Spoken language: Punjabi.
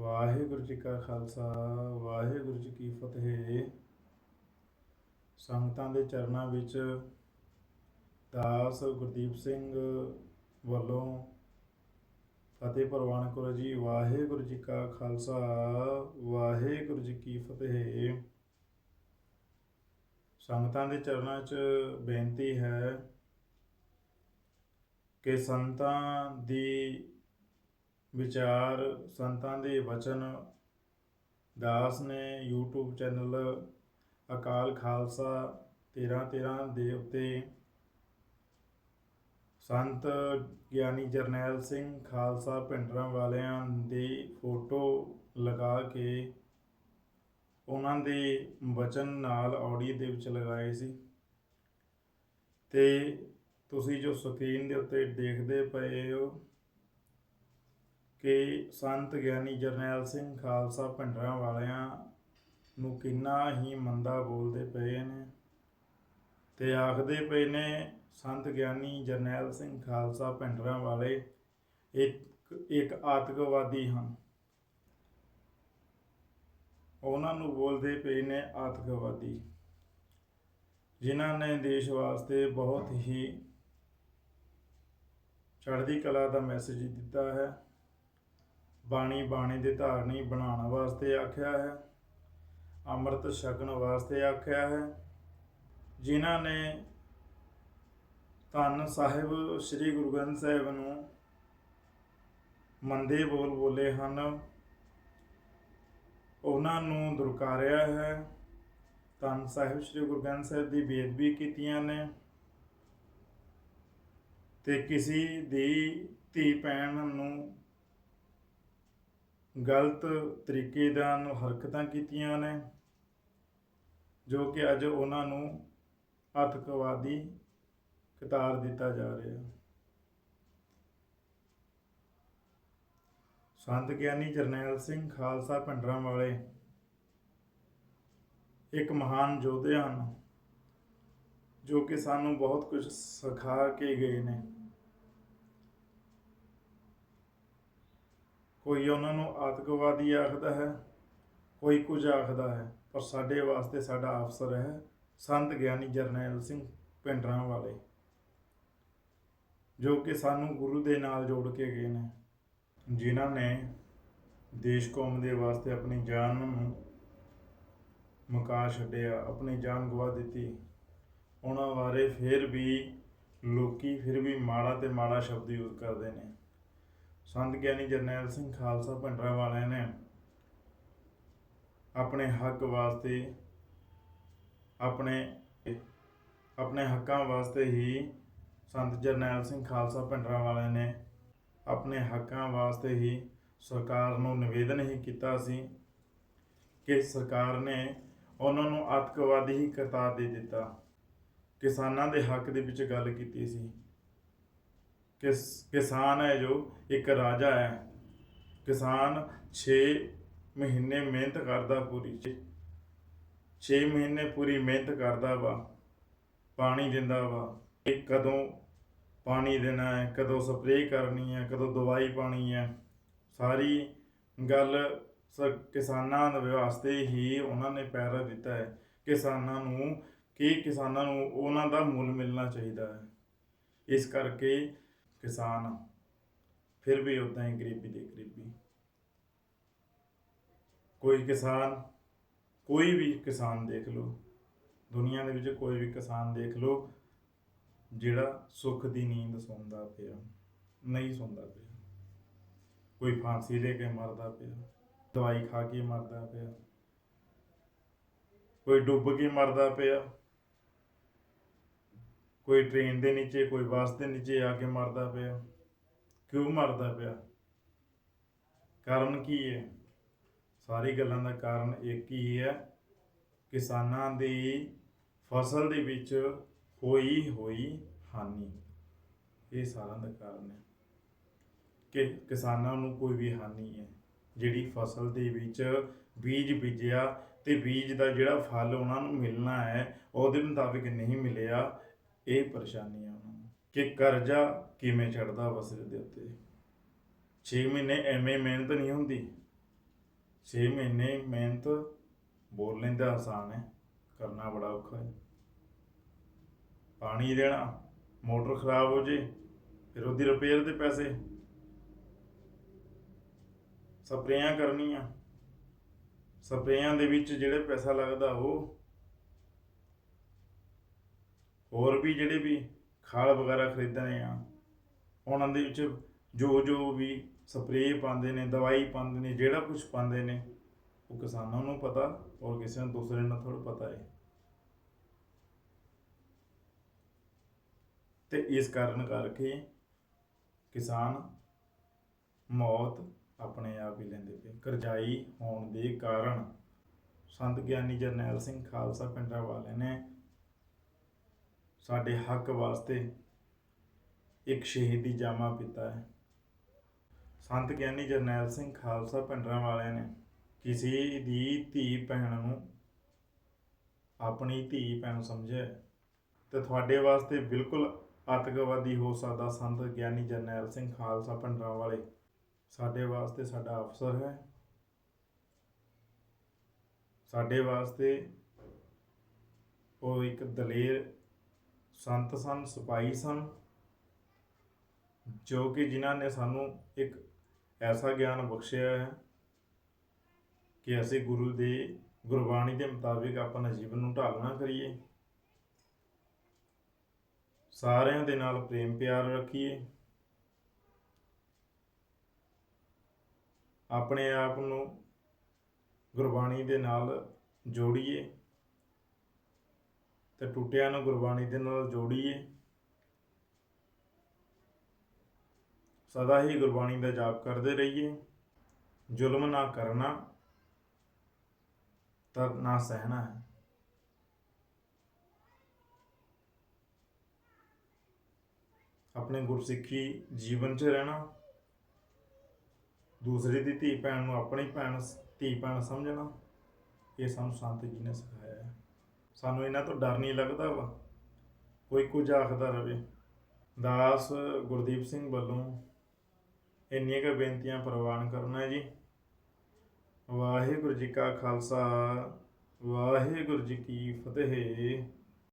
ਵਾਹਿਗੁਰੂ ਜੀ ਕਾ ਖਾਲਸਾ, ਵਾਹਿਗੁਰੂ ਜੀ ਕੀ ਫਤਿਹ। ਸੰਗਤਾਂ ਦੇ ਚਰਨਾਂ ਵਿੱਚ ਦਾਸ ਗੁਰਦੀਪ ਸਿੰਘ ਵੱਲੋਂ ਫਤਿਹ ਪ੍ਰਵਾਨ ਕਰੋ ਜੀ। ਵਾਹਿਗੁਰੂ ਜੀ ਕਾ ਖਾਲਸਾ, ਵਾਹਿਗੁਰੂ ਜੀ ਕੀ ਫਤਿਹ। ਸੰਗਤਾਂ ਦੇ ਚਰਨਾਂ 'ਚ ਬੇਨਤੀ ਹੈ ਕਿ ਸੰਤਾਂ ਦੀ ਵਿਚਾਰ ਸੰਤਾਂ ਦੇ ਵਚਨ, ਦਾਸ ਨੇ YouTube ਚੈਨਲ ਅਕਾਲ ਖਾਲਸਾ 13 13 ਦੇ ਉੱਤੇ ਸੰਤ ਗਿਆਨੀ ਜਰਨੈਲ ਸਿੰਘ ਖਾਲਸਾ ਪਿੰਡਰਾਂ ਵਾਲਿਆਂ ਦੀ ਫੋਟੋ ਲਗਾ ਕੇ ਉਹਨਾਂ ਦੇ ਵਚਨ ਨਾਲ ਆਡੀਓ ਦੇ ਵਿੱਚ ਲਗਾਏ ਸੀ। ਤੇ ਤੁਸੀਂ ਜੋ ਸਕਰੀਨ ਦੇ ਉੱਤੇ ਦੇਖਦੇ ਪਏ ਹੋ ਕਿ ਸੰਤ ਗਿਆਨੀ ਜਰਨੈਲ ਸਿੰਘ ਖਾਲਸਾ ਭਿੰਡਰਾਂ ਵਾਲਿਆਂ ਨੂੰ ਕਿੰਨਾ ਹੀ ਮੰਦਾ ਬੋਲਦੇ ਪਏ ਨੇ ਤੇ ਆਖਦੇ ਪਏ ਨੇ, ਸੰਤ ਗਿਆਨੀ ਜਰਨੈਲ ਸਿੰਘ ਖਾਲਸਾ ਭਿੰਡਰਾਂ ਵਾਲੇ ਇੱਕ ਇੱਕ ਆਤੰਕਵਾਦੀ ਹਨ। ਉਹਨਾਂ ਨੂੰ ਬੋਲਦੇ ਪਏ ਨੇ ਆਤੰਕਵਾਦੀ, ਜਿਨ੍ਹਾਂ ਨੇ ਦੇਸ਼ ਵਾਸਤੇ ਬਹੁਤ ਹੀ ਚੜ੍ਹਦੀ ਕਲਾ ਦਾ ਮੈਸੇਜ ਦਿੱਤਾ ਹੈ। ਬਾਣੀ ਬਾਣੀ ਦੇ ਧਾਰਨੀ ਬਣਾਉਣ ਵਾਸਤੇ ਆਖਿਆ ਹੈ, ਅੰਮ੍ਰਿਤ ਛਕਣ ਵਾਸਤੇ ਆਖਿਆ ਹੈ। ਜਿਨ੍ਹਾਂ ਨੇ ਧੰਨ ਸਾਹਿਬ ਸ੍ਰੀ ਗੁਰੂ ਗ੍ਰੰਥ ਸਾਹਿਬ ਨੂੰ ਮੰਦੇ ਬੋਲ ਬੋਲੇ ਹਨ, ਉਹਨਾਂ ਨੂੰ ਦੁਰਕਾਰਿਆ ਹੈ। ਧੰਨ ਸਾਹਿਬ ਸ੍ਰੀ ਗੁਰੂ ਗ੍ਰੰਥ ਸਾਹਿਬ ਦੀ ਬੇਅਦਬੀ ਕੀਤੀਆਂ ਨੇ ਤੇ ਕਿਸੇ ਦੀ ਧੀ ਭੈਣ ਨੂੰ ਗਲਤ ਤਰੀਕੇ ਨਾਲ ਹਰਕਤਾਂ ਕੀਤੀਆਂ ਨੇ, ਜੋ ਕਿ ਅੱਜ ਉਹਨਾਂ ਨੂੰ ਆਤੰਕਵਾਦੀ ਕਤਾਰ ਦਿੱਤਾ ਜਾ ਰਿਹਾ। ਸੰਤ ਗਿਆਨੀ ਜਰਨੈਲ ਸਿੰਘ ਖਾਲਸਾ ਭਿੰਡਰਾਂ ਵਾਲੇ ਇੱਕ ਮਹਾਨ ਯੋਧੇ ਹਨ, ਜੋ ਕਿ ਸਾਨੂੰ ਬਹੁਤ ਕੁਝ ਸਿਖਾ ਕੇ ਗਏ ਨੇ। ਕੋਈ ਉਹਨਾਂ ਨੂੰ ਆਤੰਕਵਾਦੀ ਆਖਦਾ ਹੈ, ਕੋਈ ਕੁਝ ਆਖਦਾ ਹੈ, ਪਰ ਸਾਡੇ ਵਾਸਤੇ ਸਾਡਾ ਅਫਸਰ ਹੈ ਸੰਤ ਗਿਆਨੀ ਜਰਨੈਲ ਸਿੰਘ ਪਿੰਡਰਾਂ ਵਾਲੇ, ਜੋ ਕਿ ਸਾਨੂੰ ਗੁਰੂ ਦੇ ਨਾਲ ਜੋੜ ਕੇ ਗਏ ਨੇ, ਜਿਨ੍ਹਾਂ ਨੇ ਦੇਸ਼ ਕੌਮ ਦੇ ਵਾਸਤੇ ਆਪਣੀ ਜਾਨ ਨੂੰ ਮੁਕਾ ਛੱਡਿਆ, ਆਪਣੀ ਜਾਨ ਗਵਾ ਦਿੱਤੀ। ਉਹਨਾਂ ਬਾਰੇ ਫਿਰ ਵੀ ਲੋਕੀ ਫਿਰ ਵੀ ਮਾੜਾ ਤੇ ਮਾੜਾ ਸ਼ਬਦ ਯੂਜ਼ ਕਰਦੇ ਨੇ। ਸੰਤ ਗਿਆਨੀ ਜਰਨੈਲ ਸਿੰਘ ਖਾਲਸਾ ਭੰਡਰਾ ਵਾਲਿਆਂ ਨੇ ਆਪਣੇ ਹੱਕ ਵਾਸਤੇ ਆਪਣੇ ਆਪਣੇ ਹੱਕਾਂ ਵਾਸਤੇ ਹੀ ਸੰਤ ਜਰਨੈਲ ਸਿੰਘ ਖਾਲਸਾ ਭੰਡਰਾ ਵਾਲਿਆਂ ਨੇ ਆਪਣੇ ਹੱਕਾਂ ਵਾਸਤੇ ਹੀ ਸਰਕਾਰ ਨੂੰ ਨਿਵੇਦਨ ਹੀ ਕੀਤਾ ਸੀ ਕਿ ਸਰਕਾਰ ਨੇ ਉਹਨਾਂ ਨੂੰ ਆਤੰਕਵਾਦੀ ਹੀ ਕਤਾਰ ਦੇ ਦਿੱਤਾ। ਕਿਸਾਨਾਂ ਦੇ ਹੱਕ ਦੇ ਵਿੱਚ ਗੱਲ ਕੀਤੀ ਸੀ। ਕਿਸ, ਕਿਸਾਨ ਹੈ ਜੋ ਇੱਕ ਰਾਜਾ ਹੈ। ਕਿਸਾਨ 6 ਮਹੀਨੇ ਮਿਹਨਤ ਕਰਦਾ ਪੂਰੀ। 6 ਮਹੀਨੇ ਪੂਰੀ ਮਿਹਨਤ ਕਰਦਾ ਵਾ, ਪਾਣੀ ਦਿੰਦਾ ਵਾ। ਇਹ ਕਦੋਂ ਪਾਣੀ ਦੇਣਾ ਹੈ, ਕਦੋਂ ਸਪਰੇਅ ਕਰਨੀ ਹੈ, ਕਦੋਂ ਦਵਾਈ ਪਾਣੀ ਹੈ। ਸਾਰੀ ਗੱਲ ਸ- ਕਿਸਾਨਾਂ ਦੇ ਵਾਸਤੇ ਹੀ ਉਹਨਾਂ ਨੇ ਪੈਰਾ ਦਿੱਤਾ ਹੈ। ਕਿਸਾਨਾਂ ਨੂੰ, ਕਿ ਕਿਸਾਨਾਂ ਨੂੰ ਉਹਨਾਂ ਦਾ ਮੁੱਲ ਮਿਲਣਾ ਚਾਹੀਦਾ ਹੈ। ਇਸ ਕਰਕੇ ਕਿਸਾਨ ਫਿਰ ਵੀ ਉਦਾਂ ਹੀ ਗਰੀਬੀ ਦੇ ਗਰੀਬੀ। ਕੋਈ ਕਿਸਾਨ, ਕੋਈ ਵੀ ਕਿਸਾਨ ਦੇਖ ਲਓ, ਦੁਨੀਆ ਦੇ ਵਿੱਚ ਕੋਈ ਵੀ ਕਿਸਾਨ ਦੇਖ ਲਓ, ਜਿਹੜਾ ਸੁੱਖ ਦੀ ਨੀਂਦ ਸੌਂਦਾ ਪਿਆ, ਨਹੀਂ ਸੌਂਦਾ ਪਿਆ। ਕੋਈ ਫਾਂਸੀ ਲੈ ਕੇ ਮਰਦਾ ਪਿਆ, ਦਵਾਈ ਖਾ ਕੇ ਮਰਦਾ ਪਿਆ, ਕੋਈ ਡੁੱਬ ਕੇ ਮਰਦਾ ਪਿਆ ਕੋਈ ਟ੍ਰੇਨ ਦੇ ਨੀਚੇ, ਕੋਈ ਬੱਸ ਦੇ ਨੀਚੇ ਆ ਕੇ ਮਰਦਾ ਪਿਆ। ਕਿਉਂ ਮਰਦਾ ਪਿਆ? ਕਾਰਨ ਕੀ ਹੈ? ਸਾਰੀ ਗੱਲਾਂ ਦਾ ਕਾਰਨ ਇੱਕ ਹੀ ਹੈ। ਕਿਸਾਨਾਂ ਦੀ ਫਸਲ ਦੇ ਵਿੱਚ ਹੋਈ ਹੋਈ ਹਾਨੀ। ਇਹ ਸਾਰਾ ਦਾ ਕਾਰਨ ਹੈ। ਕਿ ਕਿਸਾਨਾਂ ਨੂੰ ਕੋਈ ਵੀ ਹਾਨੀ ਹੈ। ਜਿਹੜੀ ਫਸਲ ਦੇ ਵਿੱਚ ਬੀਜ ਬੀਜਿਆ ਤੇ ਬੀਜ ਦਾ ਜਿਹੜਾ ਫਲ ਉਹਨਾਂ ਨੂੰ ਮਿਲਣਾ ਹੈ, ਉਹਦੇ ਮੁਤਾਬਿਕ ਨਹੀਂ ਮਿਲਿਆ ਇਹ ਪਰੇਸ਼ਾਨੀ ਆ ਉਹਨਾਂ ਨੂੰ ਕਿ ਕਰਜ਼ਾ ਕਿਵੇਂ ਚੜਦਾ ਵਸਰੇ ਦੇ ਉੱਤੇ। 6 ਮਹੀਨੇ ਐਵੇਂ ਮਿਹਨਤ ਨਹੀਂ ਹੁੰਦੀ। 6 ਮਹੀਨੇ ਮਿਹਨਤ ਬੋਲ ਲੈਂਦਾ ਆਸਾਨ ਹੈ, ਕਰਨਾ ਬੜਾ ਔਖਾ ਹੈ। ਪਾਣੀ ਦੇਣਾ, ਮੋਟਰ ਖਰਾਬ ਹੋ ਜੇ, ਫਿਰ ਉਹਦੀ ਰਿਪੇਅਰ ਦੇ ਪੈਸੇ। ਸਪਰੇਆਂ ਕਰਨੀਆਂ। ਸਪਰੇਆਂ ਦੇ ਵਿੱਚ ਜਿਹੜੇ ਪੈਸਾ ਲੱਗਦਾ ਉਹ ਹੋਰ ਵੀ ਜਿਹੜੇ ਵੀ ਖਾਲ ਵਗੈਰਾ ਖਰੀਦਣੇ ਆ, ਉਹਨਾਂ ਦੇ ਵਿੱਚ ਜੋ ਜੋ ਵੀ ਸਪਰੇਅ ਪਾਉਂਦੇ ਨੇ, ਦਵਾਈ ਪਾਉਂਦੇ ਨੇ, ਜਿਹੜਾ ਕੁਝ ਪਾਉਂਦੇ ਨੇ, ਉਹ ਕਿਸਾਨਾਂ ਨੂੰ ਪਤਾ ਔਰ ਕਿਸੇ ਨੂੰ ਦੂਸਰੇ ਨੂੰ ਥੋੜਾ ਪਤਾ ਹੈ ਤੇ ਇਸ ਕਾਰਨ ਕਰਕੇ ਕਿਸਾਨ ਮੌਤ ਆਪਣੇ ਆਪ ਹੀ ਲੈਂਦੇ ਪਏ। ਕਰਜ਼ਾਈ ਹੋਣ ਦੇ ਕਾਰਨ ਸੰਤ ਗਿਆਨੀ ਜਰਨੈਲ ਸਿੰਘ ਖਾਲਸਾ ਪਿੰਡਾਂ ਵਾਲੇ ਨੇ ਸਾਡੇ ਹੱਕ ਵਾਸਤੇ ਇੱਕ ਸ਼ਹੀਦੀ ਜਾਮਾ ਪੀਤਾ ਹੈ ਸੰਤ ਗਿਆਨੀ ਜਰਨੈਲ ਸਿੰਘ ਖਾਲਸਾ ਪਿੰਡਾਂ ਵਾਲਿਆਂ ਨੇ ਕਿਸੇ ਦੀ ਧੀ ਭੈਣ ਨੂੰ ਆਪਣੀ ਧੀ ਭੈਣ ਸਮਝਿਆ ਹੈ। ਤੇ ਤੁਹਾਡੇ ਵਾਸਤੇ ਬਿਲਕੁਲ ਆਤੰਕਵਾਦੀ ਹੋ ਸਕਦਾ ਸੰਤ ਗਿਆਨੀ ਜਰਨੈਲ ਸਿੰਘ ਖਾਲਸਾ ਪਿੰਡਾਂ ਵਾਲੇ ਸਾਡੇ ਵਾਸਤੇ ਸਾਡਾ ਅਫਸਰ ਹੈ ਸਾਡੇ ਵਾਸਤੇ ਉਹ ਇੱਕ ਦਲੇਰ ਸੰਤ ਸਨ, ਸਿਪਾਹੀ ਸਨ, ਜੋ ਕਿ ਜਿਨ੍ਹਾਂ ਨੇ ਸਾਨੂੰ ਇੱਕ ਐਸਾ ਗਿਆਨ ਬਖਸ਼ਿਆ ਹੈ ਕਿ ਅਸੀਂ ਗੁਰੂ ਦੇ ਗੁਰਬਾਣੀ ਦੇ ਮੁਤਾਬਿਕ ਆਪਣਾ ਜੀਵਨ ਨੂੰ ਢਾਲਣਾ ਕਰੀਏ। ਸਾਰਿਆਂ ਦੇ ਨਾਲ ਪ੍ਰੇਮ ਪਿਆਰ ਰੱਖੀਏ। ਆਪਣੇ ਆਪ ਨੂੰ ਗੁਰਬਾਣੀ ਦੇ ਨਾਲ ਜੋੜੀਏ। ਤੇ ਟੁੱਟਿਆਂ ਨੂੰ ਗੁਰਬਾਣੀ ਦੇ ਨਾਲ ਜੋੜੀਏ। ਸਦਾ ਹੀ ਗੁਰਬਾਣੀ ਦਾ ਜਾਪ ਕਰਦੇ ਰਹੀਏ। ਜ਼ੁਲਮ ਨਾ ਕਰਨਾ ਤਾਂ ਨਾ ਸਹਿਣਾ ਹੈ। ਆਪਣੇ ਗੁਰਸਿੱਖੀ ਜੀਵਨ 'ਚ ਰਹਿਣਾ। ਦੂਸਰੇ ਦੀ ਧੀ ਭੈਣ ਨੂੰ ਆਪਣੀ ਭੈਣ, ਧੀ ਭੈਣ ਸਮਝਣਾ, ਇਹ ਸਾਨੂੰ ਸੰਤ ਜੀ ਨੇ ਸਿਖਾਇਆ ਸਾਨੂੰ ਇਹਨਾਂ ਤੋਂ ਡਰ ਨਹੀਂ ਲੱਗਦਾ ਵਾ। ਕੋਈ ਕੁਝ ਆਖਦਾ ਰਵੇ। ਦਾਸ ਗੁਰਦੀਪ ਸਿੰਘ ਵੱਲੋਂ ਇੰਨੀਆਂ ਕੁ ਬੇਨਤੀਆਂ ਪ੍ਰਵਾਨ ਕਰਨਾ ਜੀ। ਵਾਹਿਗੁਰੂ ਜੀ ਕਾ ਖਾਲਸਾ, ਵਾਹਿਗੁਰੂ ਜੀ ਕੀ ਫਤਿਹ।